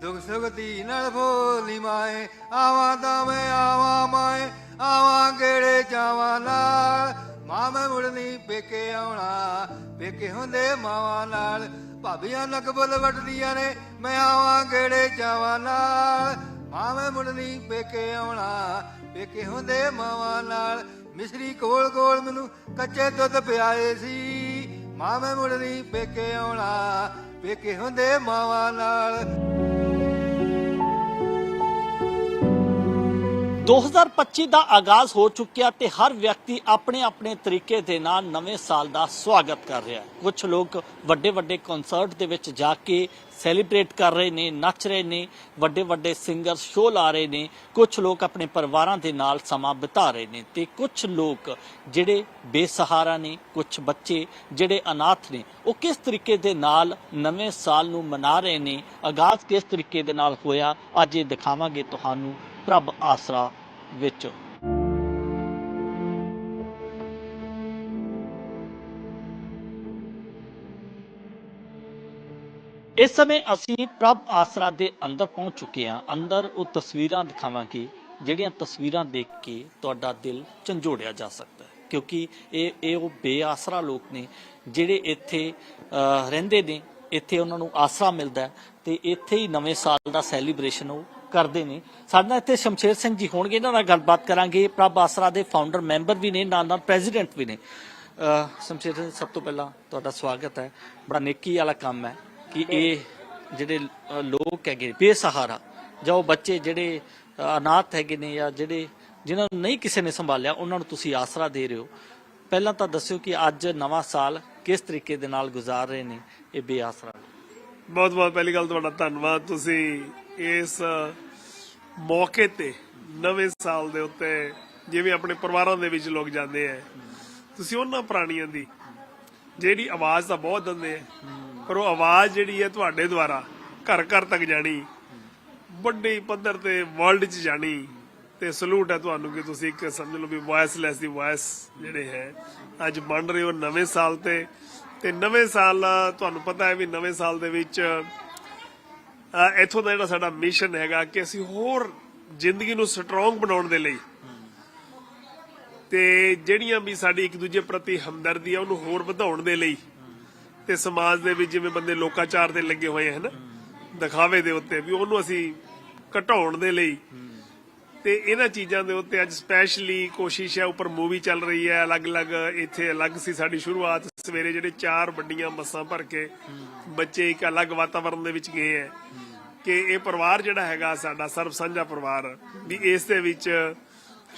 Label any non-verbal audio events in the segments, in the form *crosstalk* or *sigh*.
ਦੁਖ ਸੁਖ ਧੀ ਨਾਲ ਭੋਲੀ ਮਾਏ, ਆਵਾਂ ਤਾਂ ਮੈਂ ਆਵਾਂ ਮਾਏ, ਆਵਾਂ ਕਿਹੜੇ ਚਾਵਾਂ ਨਾਲ। ਮਾਂ ਮੈਂ ਮੁੜਨੀ ਪੇਕੇ ਆਉਣਾ, ਪੇਕੇ ਹੁੰਦੇ ਮਾਵਾਂ ਨਾਲ। ਭਾਬੀਆਂ ਨਕ ਵੱਟਦੀਆਂ ਨੇ, ਮੈਂ ਆਵਾਂ ਕਿਹੜੇ ਚਾਵਾਂ ਨਾਲ। ਮਾਂ ਮੈਂ ਮੁੜਨੀ ਪੇਕੇ ਆਉਣਾ, ਪੇਕੇ ਹੁੰਦੇ ਮਾਵਾਂ ਨਾਲ। ਮਿਸਰੀ ਕੋਲ ਕੋਲ ਮੈਨੂੰ ਕੱਚੇ ਦੁੱਧ ਪਿਆਏ ਸੀ। ਮਾਂ ਮੈਂ ਮੁੜਨੀ ਪੇਕੇ ਆਉਣਾ, ਪੇਕੇ ਹੁੰਦੇ ਮਾਵਾਂ ਨਾਲ। 2025 ਦਾ ਆਗਾਜ਼ ਹੋ ਚੁੱਕਿਆ ਤੇ ਹਰ ਵਿਅਕਤੀ ਆਪਣੇ ਆਪਣੇ ਤਰੀਕੇ ਦੇ ਨਾਲ ਨਵੇਂ ਸਾਲ ਦਾ ਸਵਾਗਤ ਕਰ ਰਿਹਾ ਹੈ। ਕੁਝ ਲੋਕ ਵੱਡੇ ਵੱਡੇ ਕਨਸਰਟ ਦੇ ਵਿੱਚ ਜਾ ਕੇ ਸੈਲੀਬ੍ਰੇਟ ਕਰ ਰਹੇ ਨੇ, ਨੱਚ ਰਹੇ ਨੇ, ਵੱਡੇ ਵੱਡੇ ਸਿੰਗਰ ਸ਼ੋਅ ਲਾ ਰਹੇ ਨੇ ਕੁਝ ਲੋਕ ਆਪਣੇ ਪਰਿਵਾਰਾਂ ਦੇ ਨਾਲ ਸਮਾਂ ਬਿਤਾ ਰਹੇ ਨੇ ਤੇ ਕੁਝ ਲੋਕ ਜਿਹੜੇ ਬੇਸਹਾਰਾ ਨੇ ਕੁਝ ਬੱਚੇ ਜਿਹੜੇ ਅਨਾਥ ਨੇ, ਉਹ ਕਿਸ ਤਰੀਕੇ ਦੇ ਨਾਲ ਨਵੇਂ ਸਾਲ ਨੂੰ ਮਨਾ ਰਹੇ ਨੇ, ਆਗਾਜ਼ ਕਿਸ ਤਰੀਕੇ ਦੇ ਨਾਲ ਹੋਇਆ, ਅੱਜ ਇਹ ਦਿਖਾਵਾਂਗੇ ਤੁਹਾਨੂੰ ਪ੍ਰਭ ਆਸਰਾ ਵਿੱਚ। ਇਸ ਸਮੇਂ ਅਸੀਂ ਪ੍ਰਭ ਆਸਰਾ ਦੇ ਅੰਦਰ ਪਹੁੰਚ ਚੁੱਕੇ ਹਾਂ। ਅੰਦਰ ਉਹ ਤਸਵੀਰਾਂ ਦਿਖਾਵਾਂਗੇ ਜਿਹੜੀਆਂ ਤਸਵੀਰਾਂ ਦੇਖ ਕੇ ਤੁਹਾਡਾ ਦਿਲ ਝੰਜੋੜਿਆ ਜਾ ਸਕਦਾ ਹੈ। ਕਿਉਂਕਿ ਇਹ ਇਹ ਉਹ ਬੇਆਸਰਾ ਲੋਕ ਨੇ ਜਿਹੜੇ ਇੱਥੇ ਅਹ, ਰਹਿੰਦੇ ਨੇ। ਇੱਥੇ ਉਹਨਾਂ ਨੂੰ ਆਸਰਾ ਮਿਲਦਾ ਤੇ ਇੱਥੇ ਹੀ ਨਵੇਂ ਸਾਲ ਦਾ ਸੈਲੀਬ੍ਰੇਸ਼ਨ ਉਹ ਕਰਦੇ ਨੇ। ਸਾਡੇ ਨਾਲ ਇੱਥੇ ਸ਼ਮਸ਼ੇਰ ਸਿੰਘ ਜੀ ਹੋਣਗੇ, ਇਹਨਾਂ ਨਾਲ ਗੱਲਬਾਤ ਕਰਾਂਗੇ। ਪ੍ਰਭ ਆਸਰਾ ਦੇ ਫਾਊਂਡਰ ਮੈਂਬਰ ਵੀ ਨੇ, ਨਾਲ ਨਾਲ ਪ੍ਰੈਜ਼ੀਡੈਂਟ ਵੀ ਨੇ। ਸ਼ਮਸ਼ੇਰ ਸਿੰਘ, ਸਭ ਤੋਂ ਪਹਿਲਾਂ ਤੁਹਾਡਾ ਸਵਾਗਤ ਹੈ। ਬੜਾ ਨੇਕੀ ਵਾਲਾ ਕੰਮ ਹੈ ਕਿ ਇਹ ਜਿਹੜੇ ਲੋਕ ਹੈਗੇ, ਬੇਸਹਾਰਾ, ਜਾਂ ਉਹ ਬੱਚੇ ਜਿਹੜੇ ਅਨਾਥ ਹੈਗੇ ਨੇ ਜਾਂ ਜਿਹੜੇ ਜਿਨ੍ਹਾਂ ਨੂੰ ਨਹੀਂ ਕਿਸੇ ਨੇ ਸੰਭਾਲਿਆ, ਉਹਨਾਂ ਨੂੰ ਤੁਸੀਂ ਆਸਰਾ ਦੇ ਰਹੇ ਹੋ। ਪਹਿਲਾਂ ਤਾਂ ਦੱਸਿਓ ਕਿ ਅੱਜ ਨਵਾਂ ਸਾਲ ਕਿਸ ਤਰੀਕੇ ਦੇ ਨਾਲ ਗੁਜ਼ਾਰ ਰਹੇ ਨੇ ਇਹ ਬੇਆਸਰਾ? ਬਹੁਤ ਬਹੁਤ ਪਹਿਲੀ ਗੱਲ ਤੁਹਾਡਾ ਧੰਨਵਾਦ। ਤੁਸੀਂ ਇਸ ਮੌਕੇ ਤੇ ਨਵੇਂ ਸਾਲ ਦੇ ਉੱਤੇ ਜਿਵੇਂ ਆਪਣੇ ਪਰਿਵਾਰਾਂ ਦੇ ਵਿੱਚ ਲੋਕ ਜਾਂਦੇ ਆ ਤੁਸੀਂ ਉਹਨਾਂ ਪ੍ਰਾਣੀਆਂ ਦੀ ਜਿਹੜੀ ਆਵਾਜ਼ ਤਾਂ ਬਹੁਤ ਦਿੰਦੇ ਆ ਪਰ ਉਹ ਆਵਾਜ਼ ਜਿਹੜੀ ਹੈ ਤੁਹਾਡੇ ਦੁਆਰਾ ਘਰ ਘਰ ਤੱਕ ਜਾਣੀ, ਵੱਡੀ ਪੱਧਰ ਤੇ ਵਰਲਡ 'ਚ ਜਾਣੀ, ਤੇ ਸਲੂਟ ਹੈ ਤੁਹਾਨੂੰ ਕਿ ਤੁਸੀਂ ਇੱਕ ਸਮਝ ਲਓ ਵੀ ਵੌਇਸਲੈਸ ਦੀ ਵੌਇਸ ਜਿਹੜੇ ਹੈ, ਅੱਜ ਬਣ ਰਹੇ ਹੋ ਨਵੇਂ ਸਾਲ ਤੇ ਤੇ ਨਵੇਂ ਸਾਲ ਤੁਹਾਨੂੰ ਪਤਾ ਹੈ ਵੀ ਨਵੇਂ ਸਾਲ ਦੇ ਵਿੱਚ ਇੱਥੋਂ ਦਾ ਜਿਹੜਾ ਸਾਡਾ ਮਿਸ਼ਨ ਹੈਗਾ ਕਿ ਅਸੀਂ ਹੋਰ ਜ਼ਿੰਦਗੀ ਨੂੰ ਸਟਰੋਂਗ ਬਣਾਉਣ ਦੇ ਲਈ। ਤੇ ਜਿਹੜੀਆਂ ਵੀ ਸਾਡੀ ਇੱਕ ਦੂਜੇ ਪ੍ਰਤੀ ਹਮਦਰਦੀ ਆ, ਉਹਨੂੰ ਹੋਰ ਵਧਾਉਣ ਦੇ ਲਈ ਤੇ ਸਮਾਜ ਦੇ ਵਿੱਚ ਜਿਵੇਂ ਬੰਦੇ ਲੋਕਾਚਾਰ ਤੇ ਲੱਗੇ ਹੋਏ ਹਨ? ਦਿਖਾਵੇ ਦੇ ਉੱਤੇ ਵੀ ਉਹਨੂੰ ਅਸੀਂ ਘਟਾਉਣ ਦੇ ਲਈ। ਤੇ ਇਹਨਾਂ ਚੀਜ਼ਾਂ ਦੇ ਉੱਤੇ ਅੱਜ ਸਪੈਸ਼ਲੀ ਕੋਸ਼ਿਸ਼ ਹੈ ਉੱਪਰ ਮੂਵੀ ਚੱਲ ਰਹੀ ਹੈ ਅਲੱਗ-ਅਲੱਗ ਇੱਥੇ ਅਲੱਗ ਸੀ ਸਾਡੀ ਸ਼ੁਰੂਆਤ ਸਵੇਰੇ ਜਿਹੜੇ ਚਾਰ ਵੱਡੀਆਂ ਬੱਸਾਂ ਭਰ ਕੇ ਬੱਚੇ ਇੱਕ ਅਲੱਗ ਵਾਤਾਵਰਣ ਦੇ ਵਿੱਚ ਗਏ ਹੈ ਕਿ ਇਹ ਪਰਿਵਾਰ ਜਿਹੜਾ ਹੈਗਾ ਸਾਡਾ ਸਰਬ ਸਾਂਝਾ ਪਰਿਵਾਰ ਵੀ ਇਸ ਦੇ ਵਿੱਚ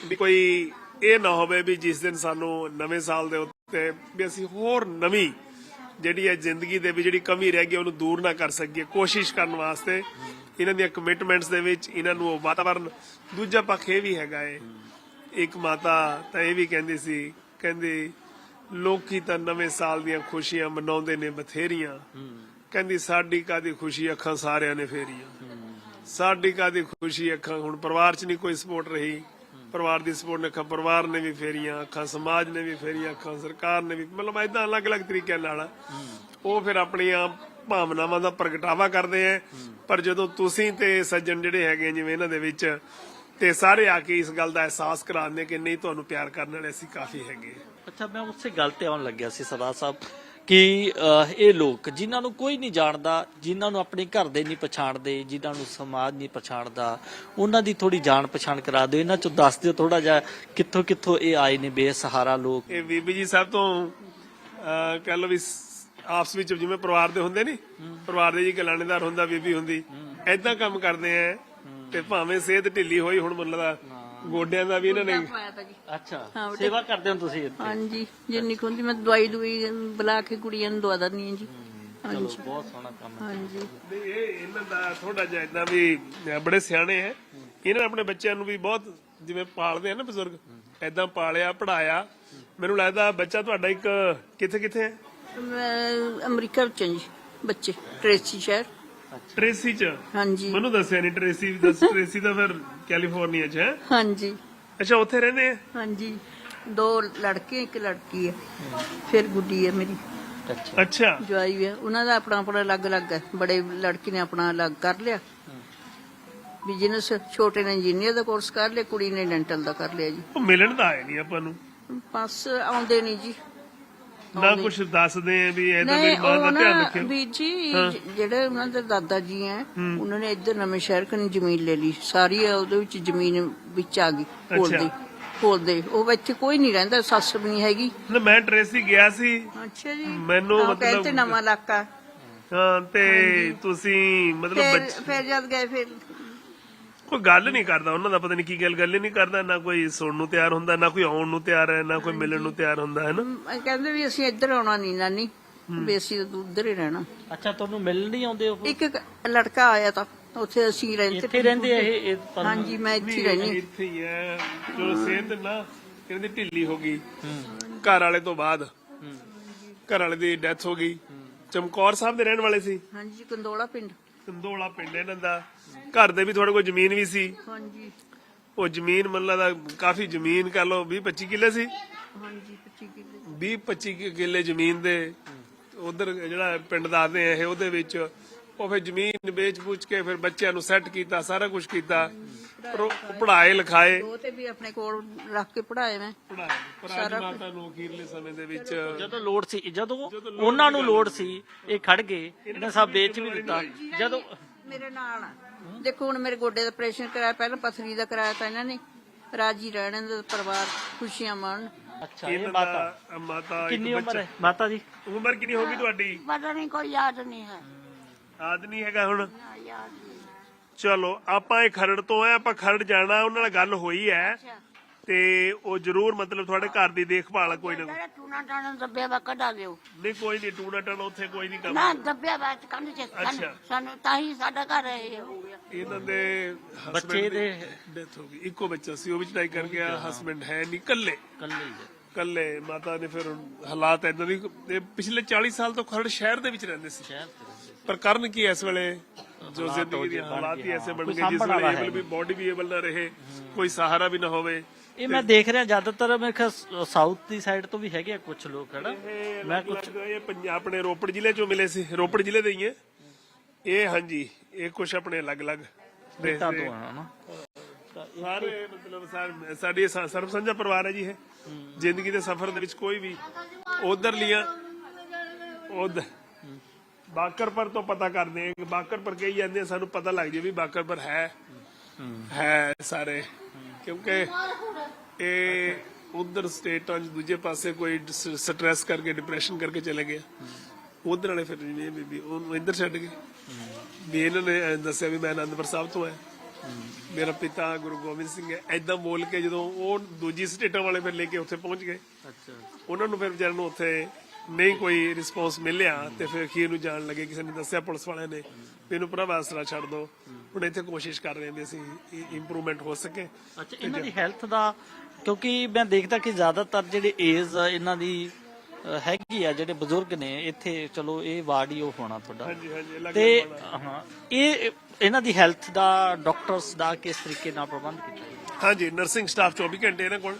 ਵੀ ਕੋਈ ਇਹ ਨਾ ਹੋਵੇ ਵੀ ਜਿਸ ਦਿਨ ਸਾਨੂੰ ਨਵੇਂ ਸਾਲ ਦੇ ਉੱਤੇ ਵੀ ਅਸੀਂ ਹੋਰ ਨਵੀਂ ਜਿਹੜੀ ਹੈ ਜ਼ਿੰਦਗੀ ਦੇ ਵਿੱਚ ਜਿਹੜੀ ਕਮੀ ਰਹਿ ਗਈ, ਉਹਨੂੰ ਦੂਰ ਨਾ ਕਰ ਸਕੀਏ। ਕੋਸ਼ਿਸ਼ ਕਰਨ ਵਾਸਤੇ ਇਹਨਾਂ ਦੀਆਂ ਕਮਿਟਮੈਂਟਸ ਦੇ ਵਿੱਚ ਇਹਨਾਂ ਨੂੰ ਉਹ ਵਾਤਾਵਰਨ ਦੂਜਾ ਪੱਖ ਇਹ ਵੀ ਹੈਗਾ ਏ। ਇੱਕ ਮਾਤਾ ਤਾਂ ਇਹ ਵੀ ਕਹਿੰਦੀ ਸੀ, ਕਹਿੰਦੀ ਲੋਕੀ ਤਾਂ ਨਵੇਂ ਸਾਲ ਦੀਆਂ ਖੁਸ਼ੀਆਂ ਮਨਾਉਂਦੇ ਨੇ ਬਥੇਰੀਆਂ। ਕਹਿੰਦੀ, ਸਾਡੀ ਕਾਦੀ ਖੁਸ਼ੀ, ਅੱਖਾਂ ਸਾਰਿਆਂ ਨੇ ਫੇਰੀਆਂ। ਸਾਡੀ ਕਾਦੀ ਖੁਸ਼ੀ, ਅੱਖਾਂ ਹੁਣ ਪਰਿਵਾਰ 'ਚ ਨਹੀਂ ਕੋਈ ਸਪੋਰਟ ਰਹੀ। ਪਰਿਵਾਰ ਦੀ ਸਪੋਰਟ ਨੇ ਅੱਖਾਂ, ਪਰਿਵਾਰ ਨੇ ਵੀ ਫੇਰੀਆਂ, ਅੱਖਾਂ ਸਮਾਜ ਨੇ ਵੀ ਫੇਰੀਆਂ, ਅੱਖਾਂ ਸਰਕਾਰ ਨੇ ਵੀ। ਮਤਲਬ ਐਦਾਂ ਅਲੱਗ-ਅਲੱਗ ਤਰੀਕਿਆਂ ਨਾਲ ਉਹ ਫਿਰ ਆਪਣੀਆਂ ਭਾਵਨਾਵਾਂ ਦਾ ਪ੍ਰਗਟਾਵਾ ਕਰਦੇ ਆ ਪਰ ਜਦੋਂ ਤੁਸੀਂ ਤੇ ਸੱਜਣ ਜਿਹੜੇ ਹੈਗੇ ਜਿਵੇਂ ਇਹਨਾਂ ਦੇ ਵਿੱਚ ਤੇ ਸਾਰੇ ਆ ਕੇ ਇਸ ਗੱਲ ਦਾ ਅਹਿਸਾਸ ਕਰਾਉਂਦੇ ਕਿ ਨਹੀਂ ਤੁਹਾਨੂੰ ਪਿਆਰ ਕਰਨ ਵਾਲੇ ਅਸੀਂ ਕਾਫੀ ਹੈਗੇ ਅੱਛਾ ਮੈਂ ਉਸੇ ਗੱਲ ਤੇ ਆਉਣ ਲੱਗਿਆ ਸੀ ਸਰਦਾਰ ਸਾਹਿਬ ਕਿ ਇਹ ਲੋਕ ਜਿਨ੍ਹਾਂ ਨੂੰ ਕੋਈ ਨਹੀਂ ਜਾਣਦਾ ਜਿਨ੍ਹਾਂ ਨੂੰ ਆਪਣੇ ਘਰ ਦੇ ਨਹੀਂ ਪਛਾਣਦੇ ਜਿਨ੍ਹਾਂ ਨੂੰ ਸਮਾਜ ਨਹੀਂ ਪਛਾਣਦਾ ਉਹਨਾਂ ਦੀ ਥੋੜੀ ਜਾਣ ਪਛਾਣ ਕਰਾ ਦਿਓ। ਇਹਨਾਂ ਚੋਂ ਦੱਸ ਦਿਓ ਥੋੜਾ ਜਿਹਾ ਕਿੱਥੋਂ ਕਿੱਥੋਂ ਇਹ ਆਏ ਨੇ ਬੇਸਹਾਰਾ ਲੋਕ। ਇਹ ਬੀਬੀ ਜੀ ਸਾਹਿਬ ਤੋਂ ਕਹਿ ਲਓ ਵੀ ਆਪਸ ਵਿੱਚ ਜਿਵੇਂ ਪਰਿਵਾਰ ਦੇ ਹੁੰਦੇ ਨਹੀਂ ਪਰਿਵਾਰ ਦੇ ਜੀ ਕਲਾਣੇਦਾਰ ਹੁੰਦਾ ਬੀਬੀ ਹੁੰਦੀ। ਐਦਾਂ ਕੰਮ ਕਰਦੇ ਆ ਤੇ ਭਾਵੇਂ ਸਿਹਤ ਢਿੱਲੀ ਹੋਈ ਹੁਣ ਮੈਨੂੰ ਲੱਗਦਾ ਗੋਡਿਆਂ ਦਾ ਵੀ ਇਹਨਾਂ ਨੇ ਪਾਇਆ ਤਾਂ ਜੀ। ਅੱਛਾ। ਸੇਵਾ ਕਰਦੇ ਹੋ ਤੁਸੀਂ ਇੱਥੇ? ਹਾਂਜੀ ਜਿੰਨੀ ਕੁ ਹੁੰਦੀ ਮੈਂ ਦਵਾਈ ਦਵਾਈ ਬੁਲਾ ਕੇ ਕੁੜੀਆਂ ਨੂੰ ਦਵਾ ਦਿੰਦੀ ਹਾਂ ਜੀ। ਚਲੋ ਬਹੁਤ ਸੋਹਣਾ ਕੰਮ ਹੈ। ਹਾਂਜੀ। ਤੇ ਇਹ ਇਹਨਾਂ ਦਾ ਥੋੜਾ ਜਿਹਾ ਇਦਾਂ ਵੀ ਬੜੇ ਸਿਆਣੇ ਹੈ। ਇਹਨਾਂ ਨੇ ਆਪਣੇ ਬੱਚਿਆਂ ਨੂੰ ਵੀ ਬਹੁਤ ਜਿਵੇਂ ਪਾਲਦੇ ਆ ਨਾ ਬਜ਼ੁਰਗ। ਐਦਾਂ ਪਾਲਿਆ ਪੜਾਇਆ ਮੈਨੂੰ ਲੱਗਦਾ ਬੱਚਾ ਤੁਹਾਡਾ ਇੱਕ ਕਿੱਥੇ ਕਿੱਥੇ ਹੈ? ਮੈਂ ਅਮਰੀਕਾ ਵਿੱਚ ਹਾਂ ਜੀ ਬੱਚੇ ਟ੍ਰੇਸੀ ਸ਼ਹਿਰ। ਟ੍ਰੇਸੀ ਚ? ਹਾਂਜੀ। ਮੈਨੂੰ ਦੱਸਿਆ ਨਹੀਂ ਟ੍ਰੇਸੀ ਦੱਸ *laughs* ਟ੍ਰੇਸੀ ਤਾਂ ਫਿਰ ਕੈਲੀਫੋਰਨੀਆ ਚ ਹੈ। ਹਾਂਜੀ। ਅੱਛਾ ਉੱਥੇ ਰਹਿੰਦੇ ਆ? ਹਾਂਜੀ। ਦੋ ਲੜਕੇ ਇੱਕ ਲੜਕੀ ਹੈ। ਫਿਰ ਗੁੱਡੀ ਹੈ ਮੇਰੀ। ਅੱਛਾ। ਅੱਛਾ। ਜਵਾਈ ਹੈ। ਉਹਨਾਂ ਦਾ ਆਪਣਾ ਆਪਣਾ ਅਲੱਗ ਅਲੱਗ ਹੈ। ਬੜੇ ਲੜਕੀ ਨੇ ਆਪਣਾ ਅਲੱਗ ਕਰ ਲਿਆ। ਬਿਜ਼ਨਸ ਛੋਟੇ ਨੇ ਇੰਜੀਨੀਅਰ ਦਾ ਕੋਰਸ ਕਰ ਲਿਆ ਕੁੜੀ ਨੇ ਡੈਂਟਲ ਦਾ ਕਰ ਲਿਆ ਜੀ। ਉਹ ਮਿਲਣ ਤਾਂ ਆਏ ਨਹੀਂ ਆਪਾਂ ਨੂੰ। ਬਸ ਆਉਂਦੇ ਨਹੀਂ ਜੀ। ਨਾ ਕੁਝ ਦੱਸਦੇ ਆ ਵੀ ਇਹਦਾ ਨਹੀਂ ਮੇਰੀ ਮਾਂ ਦਾ ਧਿਆਨ ਰੱਖਿਓ। ਵੀਰ ਜੀ ਜਿਹੜੇ ਉਹਨਾਂ ਦੇ ਦਾਦਾ ਜੀ ਹੈ। ਉਹਨਾਂ ਨੇ ਇੱਧਰ ਨਵੇਂ ਸ਼ਹਿਰ ਕਨੀ ਜ਼ਮੀਨ ਲੈ ਲਈ। ਸਾਰੀ ਉਹਦੇ ਵਿੱਚ ਜ਼ਮੀਨ ਵਿੱਚ ਆ ਗਈ ਖੋਲਦੇ ਖੋਲਦੇ ਉਹ ਇੱਥੇ ਕੋਈ ਨਹੀਂ ਰਹਿੰਦਾ ਸੱਸ ਵੀ ਨਹੀਂ ਹੈਗੀ। ਨਾ ਮੈਂ ਟ੍ਰੇਸੀ ਗਿਆ ਸੀ। ਅੱਛਾ ਜੀ। ਮੈਨੂੰ ਮਤਲਬ- ਕਹਿੰਦੇ ਨਵਾਂ ਇਲਾਕਾ। ਹਾਂ ਤੇ ਤੁਸੀਂ ਮਤਲਬ ਫਿਰ ਜਦ ਗਏ ਫਿਰ ਕੋਈ ਗੱਲ ਨਹੀਂ ਕਰਦਾ ਉਹਨਾਂ ਦਾ ਪਤਾ ਨਹੀਂ ਕੀ ਗੱਲ ਗੱਲ ਹੀ ਨਹੀਂ ਕਰਦਾ ਨਾ ਕੋਈ ਸੁਣਨ ਨੂੰ ਤਿਆਰ ਹੁੰਦਾ ਨਾ ਕੋਈ ਆਉਣ ਨੂੰ ਤਿਆਰ ਹੈ ਨਾ ਕੋਈ ਮਿਲਣ ਨੂੰ ਤਿਆਰ ਹੁੰਦਾ ਹੈ ਨਾ? ਕਹਿੰਦੇ ਵੀ ਅਸੀਂ ਇੱਧਰ ਆਉਣਾ ਨਹੀਂ ਨਾਨੀ ਵੀ ਅਸੀਂ ਤਾਂ ਉੱਧਰ ਹੀ ਰਹਿਣਾ। ਅੱਛਾ ਤੁਹਾਨੂੰ ਮਿਲਣ ਨਹੀਂ ਆਉਂਦੇ ਉਹ? ਇੱਕ ਇੱਕ ਲੜਕਾ ਆਇਆ ਤਾਂ ਉੱਥੇ ਅਸੀਂ ਰਹਿੰਦੇ ਇੱਥੇ ਰਹਿੰਦੇ ਆ ਇਹ ਇਹ ਤੁਹਾਨੂੰ- ਹਾਂਜੀ ਮੈਂ ਇੱਥੇ ਹੀ ਰਹਿੰਦੀ ਇੱਥੇ ਹੀ ਹੈ। ਜੋ ਸਿਹਤ ਨਾ ਕਹਿੰਦੇ ਢਿੱਲੀ ਹੋ ਗਈ। ਘਰ ਵਾਲੇ ਤੋਂ ਬਾਅਦ ਘਰ ਵਾਲੇ ਦੀ ਡੈਥ ਹੋ ਗਈ। ਚਮਕੌਰ ਸਾਹਿਬ ਦੇ ਰਹਿਣ ਵਾਲੇ ਸੀ? ਹਾਂਜੀ ਕੰਦੋਲਾ ਪਿੰਡ। ਕੰਦੋਲਾ ਪਿੰਡ ਇਹਨਾਂ ਦਾ। ਘਰ ਦੇ ਵੀ ਥੋੜੇ ਕੋਲ ਜ਼ਮੀਨ ਵੀ ਸੀ। ਹਾਂਜੀ। ਉਹ ਜ਼ਮੀਨ ਮੱਲਾ ਦਾ ਕਾਫੀ ਜ਼ਮੀਨ ਕਹ ਲਓ 20 25 ਕਿੱਲੇ ਸੀ। ਹਾਂਜੀ 25 ਕਿੱਲੇ। 20 25 ਕਿੱਲੇ ਜ਼ਮੀਨ ਦੇ। ਉਧਰ ਜਿਹੜਾ ਪਿੰਡ ਦੱਸਦੇ ਆ ਇਹ ਉਹਦੇ ਵਿੱਚ ਉਹ ਫਿਰ ਜ਼ਮੀਨ ਵੇਚ ਪੁੱਛ ਕੇ ਫਿਰ ਬੱਚਿਆਂ ਨੂੰ ਸੈੱਟ ਕੀਤਾ ਸਾਰਾ ਕੁਝ ਕੀਤਾ। ਪੜ੍ਹਾਏ ਲਿਖਾਏ। ਉਹ ਤੇ ਵੀ ਆਪਣੇ ਕੋਲ ਰੱਖ ਕੇ ਪੜਾਏ ਮੈਂ। ਪੜ੍ਹਾਏ ਪਰ ਅੱਜ ਮਾਤਾ ਨੂੰ ਅਖੀਰਲੇ ਸਮੇਂ ਦੇ ਵਿੱਚ ਜਦੋਂ ਲੋੜ ਸੀ ਜਦੋਂ ਉਹਨਾਂ ਨੂੰ ਲੋੜ ਸੀ ਇਹ ਖੜ ਗਏ। ਇਹਨਾਂ ਸਭ ਵੇਚ ਵੀ ਦਿੱਤਾ। ਜਦੋਂ ਮੇਰੇ ਨਾਲ ਆ। ਦੇਖੋ ਹੁਣ ਮੇਰੇ ਗੋਡੇ ਦਾ ਆਪਰੇਸ਼ਨ ਕਰਾਇਆ ਪਹਿਲਾਂ ਪਥਰੀ ਦਾ ਕਰਾਇਆ ਤਾਂ ਇਹਨਾਂ ਨੇ। ਰਾਜੀ ਰਹਿਣ ਦਾ ਪਰਿਵਾਰ ਖੁਸ਼ੀਆਂ ਮਾਣ ਅੱਛਾ ਇਹ ਇਹਨਾਂ ਮਾਤਾ ਦਾ ਮਾਤਾ। ਇੱਕ ਕਿੰਨੀ ਉਮਰ ਬੱਚਾ। ਹੈ? ਮਾਤਾ ਜੀ? ਉਮਰ ਕਿੰਨੀ ਹੋ ਗਈ ਤੁਹਾਡੀ? ਪਤਾ ਨਹੀਂ ਕੋਈ ਯਾਦ ਨਹੀਂ ਹੈ। ਆਦ ਨਹੀਂ ਹੈਗਾ ਹੁਣ? ਯਾਦ ਨਹੀਂ ਚਲੋ ਆਪਾਂ ਇਹ ਖਰੜ ਤੋਂ ਆ ਆਪਾਂ ਖਰੜ ਜਾਣਾ ਉਹਨਾਂ ਨਾਲ ਗੱਲ ਹੋਈ ਹੈ। ਤੇ ਉਹ ਜ਼ਰੂਰ ਮਤਲਬ ਤੁਹਾਡੇ ਘਰ ਦੀ ਦੇਖਭਾਲ ਕੋਈ ਨਾ ਜਿਹੜਾ ਟੂਣਾ ਟਾਣਾ ਦੱਬਿਆ ਵਾ ਕਢਾ ਲਿਓ। ਨਹੀਂ ਕੋਈ ਨਹੀਂ ਟੂਣਾ ਟਾਣਾ ਉੱਥੇ ਕੋਈ ਨਹੀਂ ਕੰਮ ਨਾ ਦੱਬਿਆ ਵਾ ਕੰਧ ਚ ਅੱਛਾ। ਸਾਨੂੰ- ਸਾਨੂੰ ਤਾਂ ਹੀ ਸਾਡਾ ਘਰ ਇਹ ਹੋ ਗਿਆ। ਇਹਨਾਂ ਦੇ ਬੱਚੇ ਦੀ ਡੈਥ ਹੋ ਗਈ। ਇੱਕੋ ਬੱਚਾ ਸੀ ਉਹ ਵੀ ਚੜਾਈ ਕਰ ਗਿਆ ਹਸਬੰਡ ਹੈ ਨਹੀਂ ਕੱਲੇ ਕੱਲੇ ਹੀ। ਕੱਲੇ ਮਾਤਾ ਨੇ ਫਿਰ ਹਾਲਾਤ ਇਦਾਂ ਦੀ ਇਹ ਪਿਛਲੇ 40 ਸਾਲ ਤੋਂ ਖਰੜ ਸ਼ਹਿਰ ਦੇ ਵਿੱਚ ਰਹਿੰਦੇ ਸੀ। ਸ਼ਹਿਰ ਤੇ ਰਹਿੰਦੇ। ਪਰ ਕਰਨ ਕੀ ਇਸ ਵੇਲੇ? ਜੋ ਜ਼ਿੰਦਗੀ ਦੇ ਹਾਲਾਤ ਹੀ ਐਸੇ ਬਣ ਗਏ ਜਿਸ ਹੈ ਏਬਲ ਵੀ ਬੋਡੀ ਵੀ ਏਬਲ ਨਾ ਰਹੇ ਕੋਈ ਸਹਾਰਾ ਵੀ ਨਾ ਹੋਵੇ। ਇਹ ਮੈਂ ਦੇਖ ਰਿਹਾ ਜ਼ਿਆਦਾਤਰ ਮੈਂ ਕਿਹਾ ਸਾਊਥ ਦੀ ਸਾਈਡ ਤੋਂ ਵੀ ਹੈਗੇ ਆ ਕੁਝ ਲੋਕ ਹੈਨਾ? ਮੈਂ ਅਲੱਗ-ਅਲੱਗ ਇਹ ਪੰਜਾਬ ਆਪਣੇ ਰੋਪੜ ਜ਼ਿਲ੍ਹੇ ਚੋਂ ਮਿਲੇ ਸੀ ਰੋਪੜ ਜ਼ਿਲ੍ਹੇ ਦੇ ਹੀ ਹੈ। ਇਹ ਹਾਂਜੀ ਇਹ ਕੁਝ ਆਪਣੇ ਅਲੱਗ-ਅਲੱਗ ਦੇਸ਼ ਤਾਂ ਆ ਨਾ ਸਾਰੇ ਮਤਲਬ ਸਾਰ- ਸਾਡੀ ਸਰਬ ਸਾਂਝਾ ਪਰਿਵਾਰ ਹੈ ਜੀ ਇਹ। ਜ਼ਿੰਦਗੀ ਦੇ ਸਫ਼ਰ ਦੇ ਵਿੱਚ ਕੋਈ ਵੀ ਉਧਰ ਲੀਆਂ ਉਧਰ ਬਾਕਰਪੁਰ ਤੋਂ ਪਤਾ ਕਰਦੇ ਆ ਕਿ ਬਾਕਰਪੁਰ ਕਹੀ ਜਾਂਦੇ ਆ, ਸਾਨੂੰ ਪਤਾ ਲੱਗ ਜੇ ਵੀ ਬਾਕਰਪੁਰ ਹੈ। ਹੈ ਸਾਰੇ ਕਿਉਂਕਿ ਇਹ ਉਧਰ ਸਟੇਟਾਂ 'ਚ ਦੂਜੇ ਪਾਸੇ ਕੋਈ ਸਟ੍ਰੈਸ ਕਰਕੇ ਡਿਪਰੈਸ਼ਨ ਕਰਕੇ ਚਲੇ ਗਿਆ ਉਧਰ ਵਾਲੇ ਫਿਰ ਵੀ ਵੀ ਉਹਨੂੰ ਇੱਧਰ ਛੱਡ ਗਏ। ਵੀ ਇਹਨਾਂ ਨੇ ਐਂ ਦੱਸਿਆ ਵੀ ਮੈਂ ਅਨੰਦਪੁਰ ਸਾਹਿਬ ਤੋਂ ਆਇਆ। ਮੇਰਾ ਪਿਤਾ ਗੁਰੂ ਗੋਬਿੰਦ ਸਿੰਘ ਐਦਾਂ ਬੋਲ ਕੇ ਜਦੋਂ ਉਹ ਦੂਜੀ ਸਟੇਟਾਂ ਵਾਲੇ ਫਿਰ ਲੈ ਕੇ ਉੱਥੇ ਪਹੁੰਚ ਗਏ। ਅੱਛਾ। ਉਹਨਾਂ ਨੂੰ ਫਿਰ ਵਿਚਾਰਿਆਂ ਨੂੰ ਉੱਥੇ ਨਹੀਂ ਕੋਈ ਰਿਸਪੌਂਸ ਮਿਲਿਆ ਤੇ ਫਿਰ ਅਖੀਰ ਨੂੰ ਜਾਣ ਲੱਗੇ ਕਿਸੇ ਨੇ ਦੱਸਿਆ ਪੁਲਿਸ ਵਾਲਿਆਂ ਨੇ ਵੀ ਇਹਨੂੰ ਭਰਾ ਆਸਰਾ ਛੱਡ ਦਿਓ ਹੁਣ ਇੱਥੇ ਕੋਸ਼ਿਸ਼ ਕਰ ਰਹੇ ਹਾਂ ਵੀ ਅਸੀਂ ਇੰਪਰੂਵਮੈਂਟ ਹੋ ਸਕੇ। ਅੱਛਾ ਇਹਨਾਂ ਦੀ ਹੈਲਥ ਦਾ ਕਿਉਂਕਿ ਮੈਂ ਦੇਖਦਾ ਕਿ ਜ਼ਿਆਦਾਤਰ ਜਿਹੜੇ ਏਜ ਇਹਨਾਂ ਦੀ ਹੈਗੀ ਆ ਜਿਹੜੇ ਬਜ਼ੁਰਗ ਨੇ ਇੱਥੇ ਚਲੋ ਇਹ ਵਾਰਡ ਹੀ ਉਹ ਹੋਣਾ ਤੁਹਾਡਾ। ਤੇ ਹਾਂ ਇਹ ਇਹਨਾਂ ਦੀ ਹੈਲਥ ਦਾ ਡਾਕਟਰਸ ਦਾ ਕਿਸ ਤਰੀਕੇ ਨਾਲ ਪ੍ਰਬੰਧ ਕੀਤਾ ਹਾਂਜੀ ਨਰਸਿੰਗ ਸਟਾਫ 24 ਘੰਟੇ ਇਹਨਾਂ ਕੋਲ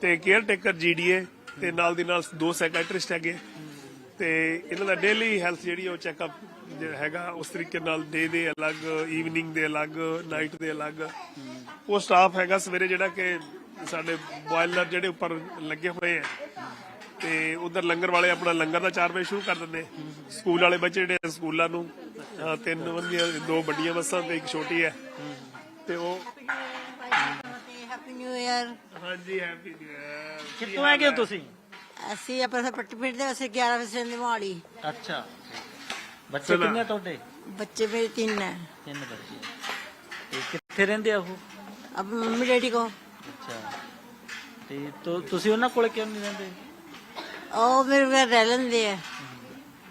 ਤੇ ਕੇਅਰ ਟੇਕਰ ਜੀਡੀਏ ਤੇ ਨਾਲ ਦੀ ਨਾਲ ਦੋ ਸਾਈਕੈਟ੍ਰਿਸਟ ਹੈਗੇ। ਤੇ ਇਹਨਾਂ ਦਾ ਡੇਲੀ ਹੈਲਥ ਜਿਹੜੀ ਉਹ ਚੈੱਕਅਪ ਹੈਗਾ ਉਸ ਤਰੀਕੇ ਨਾਲ ਡੇ ਦੇ ਅਲੱਗ ਈਵਨਿੰਗ ਦੇ ਅਲੱਗ ਨਾਈਟ ਦੇ ਅਲੱਗ। ਉਹ ਸਟਾਫ ਹੈਗਾ ਸਵੇਰੇ ਜਿਹੜਾ ਕਿ ਸਾਡੇ ਬੋਇਲਰ ਜਿਹੜੇ ਉੱਪਰ ਲੱਗੇ ਹੋਏ ਆ। ਤੇ ਉਧਰ ਲੰਗਰ ਵਾਲੇ ਆਪਣਾ ਲੰਗਰ ਦਾ 4 ਵਜੇ ਸ਼ੁਰੂ ਕਰ ਦਿੰਦੇ। ਸਕੂਲ ਵਾਲੇ ਬੱਚੇ ਜਿਹੜੇ ਸਕੂਲਾਂ ਨੂੰ ਤਿੰਨ ਬੰਦੀਆਂ ਦੋ ਵੱਡੀਆਂ ਬੱਸਾਂ ਤੇ ਇੱਕ ਛੋਟੀ ਹੈ ਤੇ ਉਹ ਹੈਪੀ ਨਿਊ ਇਅਰ ਹਾਂਜੀ ਹੈਪੀ ਨਿਊ ਇਅਰ ਕਿੱਥੋਂ ਹੈਗੇ ਹੋ ਤੁਸੀਂ? ਅਸੀਂ ਆਪਣੇ ਪੱਟੀ ਪਿੰਡ ਦੇ ਵਸੇ 11 ਵਜੇ ਦੀ ਮੋਹਾਲੀ। ਅੱਛਾ। ਬੱਚੇ ਕਿੰਨੇ ਆ ਤੁਹਾਡੇ? ਬੱਚੇ ਮੇਰੇ ਤਿੰਨ ਹੈ। ਤਿੰਨ ਬੱਚੇ। ਤੇ ਕਿੱਥੇ ਰਹਿੰਦੇ ਆ ਉਹ? ਅਬ ਮੰਮੀ ਡੈਡੀ ਕੋ। ਅੱਛਾ। ਤੇ ਤੁ- ਤੁਸੀਂ ਉਹਨਾਂ ਕੋਲ ਕਿਉਂ ਨਹੀਂ ਰਹਿੰਦੇ? ਉਹ ਮੇਰੇ ਘਰ ਰਹਿ ਲੈਂਦੇ ਆ।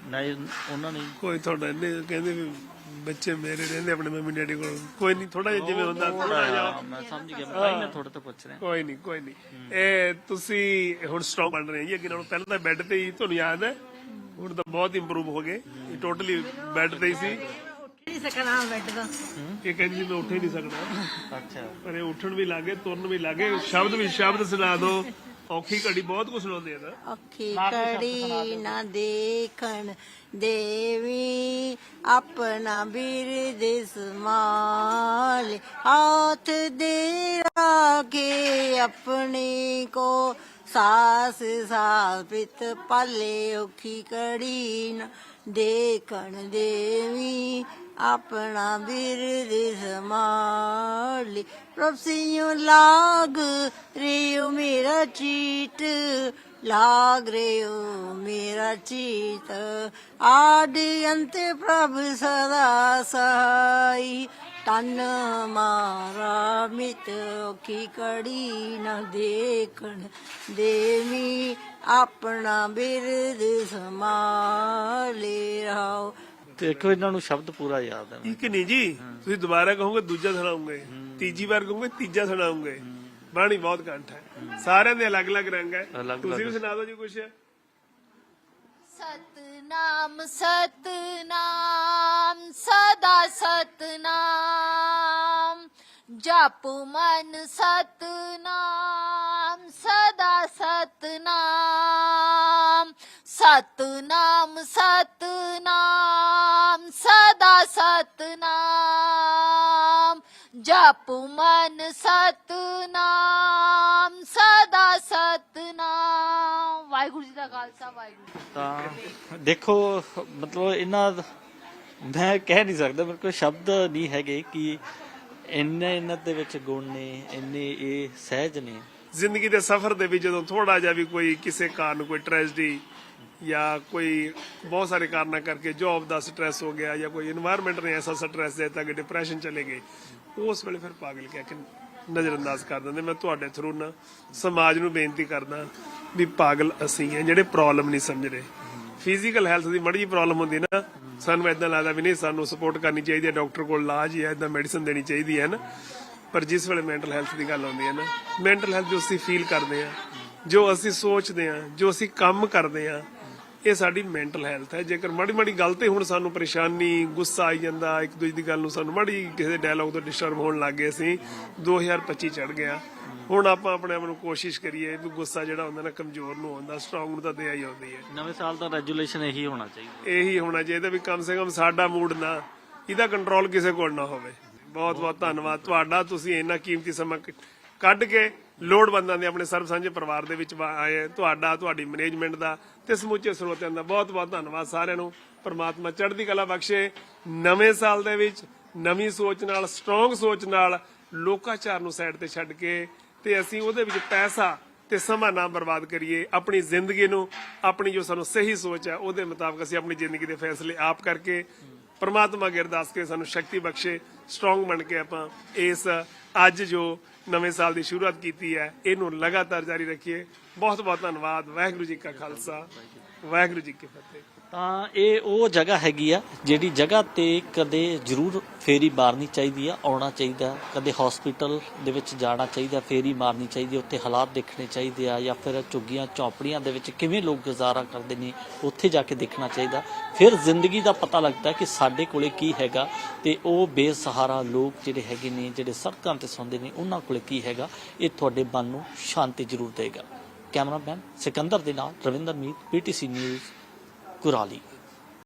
ਨਹੀਂ ਉਹਨਾਂ ਨੇ ਕੋਈ ਤੁਹਾਡਾ ਇਹਨੇ ਕਹਿੰਦੇ ਵੀ ਬੱਚੇ ਮੇਰੇ ਰਹਿੰਦੇ ਆਪਣੇ ਮੰਮੀ ਡੈਡੀ ਕੋਲ। ਕੋਈ ਨਹੀਂ ਥੋੜਾ ਜਿਹਾ ਜਿਵੇਂ ਹੁੰਦਾ ਥੋੜਾ ਜਿਹਾ। ਹਾਂ, ਮੈਂ ਸਮਝ ਗਿਆ ਮੈਂ ਮੈਂ ਤੁਹਾਡੇ ਤੋਂ ਪੁੱਛ ਰਿਹਾ। ਕੋਈ ਨਹੀਂ ਕੋਈ ਨਹੀਂ ਇਹ ਤੁਸੀਂ ਹੁਣ ਸਟਰੋਂਗ ਬਣ ਰਹੇ ਜੀ ਅੱਗੇ ਨਾਲੋਂ ਪਹਿਲਾਂ ਤਾਂ ਬੈੱਡ ਤੇ ਹੀ ਤੁਹਾਨੂੰ ਯਾਦ ਹੈ? ਹੁਣ ਤਾਂ ਬਹੁਤ ਇੰਪਰੂਵ ਹੋ ਗਏ। ਇਹ ਟੋਟਲੀ ਬੈੱਡ ਤੇ ਹੀ ਸੀ। ਨਹੀਂ ਸਕਣਾ ਬੈੱਡ ਤੋਂ। ਇਹ ਕਹਿੰਦੀ ਸੀ ਮੈਂ ਉੱਠ ਹੀ ਨਹੀਂ ਸਕਦਾ। ਅੱਛਾ। ਪਰ ਇਹ ਉੱਠਣ ਵੀ ਲੱਗੇ ਤੁਰਨ ਵੀ ਲੱਗੇ ਸ਼ਬਦ ਵੀ ਸ਼ਬਦ ਸੁਣਾ ਦਿਓ। ਔਖੀ ਘੜੀ ਬਹੁਤ ਕੁਝ ਸੁਣਾਉਂਦੇ ਆ ਨਾ। ਅੱਖੀ ਕੜੀ ਨਾ ਦੇਖਣ ਦੇਵੀ ਆਪਣਾ ਬਿਰਦ ਸਮਾਲ। ਹੱਥ ਦੇ ਰਾਖੇ ਆਪਣੇ ਕੋ ਸਾਸ ਸਾਪਿਤ ਪਾਲੇ। ਔਖੀ ਘੜੀ ਨਾ ਦੇਖਣ ਦੇਵੀ ਆਪਣਾ ਬਿਰਦ ਸਮਾਲ। अपना बिरद समाले प्रभ सिंह लाग रेयो मेरा चीट लाग रेयो मेरा चीत आदि अंत प्रभ सदा सहाई तन मारा मित की कड़ी न देखण देवी अपना बिरद समाले रहो ਦੇਖੋ ਇਹਨਾਂ ਨੂੰ ਸ਼ਬਦ ਪੂਰਾ ਯਾਦ ਹੈ ਇੱਕ ਨਹੀਂ ਜੀ ਤੁਸੀਂ ਦੁਬਾਰਾ ਕਹੋਗੇ ਦੂਜਾ ਸੁਣਾਉਂਗੇ ਤੀਜੀ ਵਾਰ ਕਹੋਗੇ ਤੀਜਾ ਸੁਣਾਉਂਗੇ। ਬਾਣੀ ਬਹੁਤ ਕੰਠ ਹੈ। ਸਾਰਿਆਂ ਦੇ ਅਲੱਗ-ਅਲੱਗ ਰੰਗ ਹੈ। ਅਲੱਗ-ਅਲੱਗ। ਤੁਸੀਂ ਵੀ ਸੁਣਾ ਦਿਓ ਜੀ ਕੁਛ। ਸਤਨਾਮ ਸਤਨਾਮ ਸਦਾ ਸਤਨਾਮ। ਜਪ ਮਨ ਸਤਨਾਮ ਸਦਾ ਸਤਨਾਮ। ਸਤਨਾਮ ਸਤਨਾਮ ਸਦਾ ਸਤਨਾਮ। ਜਪ ਮਨ ਸਤਨਾਮ ਸਦਾ ਸਤਨਾਮ ਵਾਹਿਗੁਰੂ ਜੀ ਦਾ ਖਾਲਸਾ ਵਾਹਿਗੁਰੂ ਜੀ। ਤਾਂ ਦੇਖੋ ਮਤਲਬ ਇਹਨਾਂ ਮੈਂ ਕਹਿ ਨਹੀਂ ਸਕਦਾ ਮੇਰੇ ਕੋਲ ਸ਼ਬਦ ਨਹੀਂ ਹੈਗੇ ਕਿ ਇੰਨੇ ਇਹਨਾਂ ਦੇ ਵਿੱਚ ਗੁਣ ਨੇ ਇੰਨੇ ਇਹ ਸਹਿਜ ਨੇ ਜ਼ਿੰਦਗੀ ਦੇ ਸਫ਼ਰ ਦੇ ਵਿੱਚ ਜਦੋਂ ਥੋੜਾ ਜਿਹਾ ਵੀ ਕੋਈ ਕਿਸੇ ਕਾਰਨ ਕੋਈ ਟ੍ਰੈਜਡੀ ਜਾਂ ਕੋਈ ਬਹੁਤ ਸਾਰੇ ਕਾਰਨਾਂ ਕਰਕੇ ਜੌਬ ਦਾ ਸਟ्रेस ਹੋ ਗਿਆ ਜਾਂ ਕੋਈ এनवायरमेंट ਨੇ ਐਸਾ ਸਟ्रेस ਦਿੱਤਾ ਕਿ ਡਿਪਰੈਸ਼ਨ ਚਲੇ ਗਏ, ਉਸ ਵੇਲੇ ਫਿਰ ਪਾਗਲ ਕਹਿ ਕੇ ਨਜ਼ਰਅੰਦਾਜ਼ ਕਰ ਦਿੰਦੇ। ਮੈਂ ਤੁਹਾਡੇ ਥਰੂ ਨਾ ਸਮਾਜ ਨੂੰ ਬੇਨਤੀ ਕਰਦਾ ਵੀ ਪਾਗਲ ਅਸੀਂ ਆ, ਜਿਹੜੇ ਪ੍ਰੋਬਲਮ ਨਹੀਂ ਸਮਝ ਰਹੇ। ਫਿਜ਼ੀਕਲ ਹੈਲਥ ਦੀ ਮੜੀ ਪ੍ਰੋਬਲਮ ਹੁੰਦੀ ਨਾ, ਸਾਨੂੰ ਇਦਾਂ ਲੱਗਦਾ ਵੀ ਨਹੀਂ, ਸਾਨੂੰ ਸਪੋਰਟ ਕਰਨੀ ਚਾਹੀਦੀ ਹੈ ਡਾਕਟਰ ਕੋਲ ਇਲਾਜ ਜਾਂ ਇਦਾਂ ਮੈਡੀਸਨ ਦੇਣੀ ਚਾਹੀਦੀ ਹੈ ਨਾ। ਪਰ ਜਿਸ ਵੇਲੇ ਮੈਂਟਲ ਹੈਲਥ ਦੀ ਗੱਲ ਆਉਂਦੀ ਹੈ ਨਾ ਮੈਂਟਲ ਹੈਲਥ ਜੋ ਅਸੀਂ ਫੀਲ ਕਰਦੇ ਆ ਜੋ ਅਸੀਂ ਸੋਚਦੇ ਆ ਜੋ ਅਸੀਂ ਕੰਮ ਕਰਦੇ ਆ ਇਹ ਸਾਡੀ ਮੈਂਟਲ ਹੈਲਥ ਹੈ। ਜੇਕਰ ਮਾੜੀ ਮਾੜੀ ਗੱਲ ਤੇ ਹੁਣ ਸਾਨੂੰ ਪਰੇਸ਼ਾਨੀ ਗੁੱਸਾ ਆਈ ਜਾਂਦਾ ਇੱਕ ਦੂਜੇ ਦੀ ਗੱਲ ਨੂੰ ਸਾਨੂੰ ਮਾੜੀ ਕਿਸੇ ਡਾਇਲੌਗ ਤੋਂ ਡਿਸਟਰਬ ਹੋਣ ਲੱਗ ਗਏ ਅਸੀਂ 2025 ਚੜ ਗਿਆ। ਹੁਣ ਆਪਾਂ ਆਪਣੇ ਆਪ ਨੂੰ ਕੋਸ਼ਿਸ਼ ਕਰੀਏ ਵੀ ਗੁੱਸਾ ਜਿਹੜਾ ਹੁੰਦਾ ਨਾ ਕਮਜ਼ੋਰ ਨੂੰ ਆਉਂਦਾ ਸਟਰੋਂਗ ਨੂੰ ਤਾਂ ਦੇ ਆਈ ਆਉਂਦੀ ਹੈ। ਨਵੇਂ ਸਾਲ ਦਾ ਰੈਜੂਲੇਸ਼ਨ ਇਹੀ ਹੋਣਾ ਚਾਹੀਦਾ। ਇਹੀ ਹੋਣਾ ਚਾਹੀਦਾ ਵੀ ਕਮ ਸੇ ਕਮ ਸਾਡਾ ਮੂਡ ਨਾ ਇਹਦਾ ਕੰਟਰੋਲ ਕਿਸੇ ਕੋਲ ਨਾ ਹੋਵੇ। ਬਹੁਤ ਬਹੁਤ ਧੰਨਵਾਦ। ਤੁਹਾਡਾ ਤੁਸੀਂ ਇੰਨਾ ਕੀਮਤੀ ਸਮਾਂ ਕੱਢ ਕੇ ਲੋੜਵੰਦਾਂ ਦੇ ਆਪਣੇ ਸਰਬ ਸਾਂਝੇ ਪਰਿਵਾਰ ਦੇ ਵਿੱਚ ਵਾ- ਆਏ ਤੁਹਾਡਾ, ਤੁਹਾਡੀ ਮੈਨੇਜਮੈਂਟ ਦਾ ਤੇ ਸਮੁੱਚੇ ਸਰੋਤਿਆਂ ਦਾ ਬਹੁਤ ਬਹੁਤ ਧੰਨਵਾਦ ਸਾਰਿਆਂ ਨੂੰ। ਪ੍ਰਮਾਤਮਾ ਚੜ੍ਹਦੀ ਕਲਾ ਬਖਸ਼ੇ। ਨਵੇਂ ਸਾਲ ਦੇ ਵਿੱਚ ਨਵੀਂ ਸੋਚ ਨਾਲ ਸਟਰੋਂਗ ਸੋਚ ਨਾਲ ਲੋਕਾਚਾਰ ਨੂੰ ਸਾਈਡ ਤੇ ਛੱਡ ਕੇ ਤੇ ਅਸੀਂ ਉਹਦੇ ਵਿੱਚ ਪੈਸਾ ਤੇ ਸਮਾਂ ਨਾ ਬਰਬਾਦ ਕਰੀਏ। ਆਪਣੀ ਜ਼ਿੰਦਗੀ ਨੂੰ, ਆਪਣੀ ਜੋ ਸਾਨੂੰ ਸਹੀ ਸੋਚ ਹੈ, ਉਹਦੇ ਮੁਤਾਬਕ ਅਸੀਂ ਆਪਣੀ ਜ਼ਿੰਦਗੀ ਦੇ ਫੈਸਲੇ ਆਪ ਕਰਕੇ ਪ੍ਰਮਾਤਮਾ ਅੱਗੇ ਅਰਦਾਸ ਕੇ ਸਾਨੂੰ ਸ਼ਕਤੀ ਬਖਸ਼ੇ ਸਟਰੋਂਗ ਬਣ ਕੇ ਆਪਾਂ ਇਸ ਅੱਜ ਜੋ ਨਵੇਂ ਸਾਲ ਦੀ ਸ਼ੁਰੂਆਤ ਕੀਤੀ ਹੈ, ਇਹਨੂੰ ਲਗਾਤਾਰ ਜਾਰੀ ਰੱਖੀਏ। ਬਹੁਤ ਬਹੁਤ ਧੰਨਵਾਦ। ਵਾਹਿਗੁਰੂ ਜੀ ਕਾ ਖਾਲਸਾ। ਵਾਹਿਗੁਰੂ ਜੀ ਕੀ ਫਤਿਹ। ਤਾਂ ਇਹ ਉਹ ਜਗ੍ਹਾ ਹੈਗੀ ਆ ਜਿਹੜੀ ਜਗ੍ਹਾ ਤੇ ਕਦੇ ਜ਼ਰੂਰ ਫੇਰੀ ਮਾਰਨੀ ਚਾਹੀਦੀ ਆ, ਆਉਣਾ ਚਾਹੀਦਾ, ਕਦੇ ਹਸਪੀਟਲ ਦੇ ਵਿੱਚ ਜਾਣਾ ਚਾਹੀਦਾ, ਫੇਰੀ ਮਾਰਨੀ ਚਾਹੀਦੀ ਉੱਥੇ ਹਾਲਾਤ ਦੇਖਣੇ ਚਾਹੀਦੇ ਆ ਜਾਂ ਫਿਰ ਝੁੱਗੀਆਂ, ਝੌਂਪੜੀਆਂ ਦੇ ਵਿੱਚ ਕਿਵੇਂ ਲੋਕ ਗੁਜ਼ਾਰਾ ਕਰਦੇ ਨੇ, ਉੱਥੇ ਜਾ ਕੇ ਦੇਖਣਾ ਚਾਹੀਦਾ। ਫਿਰ ਜ਼ਿੰਦਗੀ ਦਾ ਪਤਾ ਲੱਗਦਾ ਕਿ ਸਾਡੇ ਕੋਲੇ ਕੀ ਹੈਗਾ ਤੇ ਉਹ ਬੇਸਹਾਰਾ ਲੋਕ ਜਿਹੜੇ ਹੈਗੇ ਨੇ, ਜਿਹੜੇ ਸੜਕਾਂ ਤੇ ਸੌਂਦੇ ਨੇ, ਉਹਨਾਂ ਕੋਲੇ ਕੀ ਹੈਗਾ, ਇਹ ਤੁਹਾਡੇ ਮਨ ਨੂੰ ਸ਼ਾਂਤੀ ਜ਼ਰੂਰ ਦੇਗਾ। ਕੈਮਰਾਮੈਨ ਸਿਕੰਦਰ ਦੇ ਨਾਲ ਰਵਿੰਦਰ ਮੀਤ ਪੀਟੀਸੀ ਨਿਊਜ਼। কুরালি।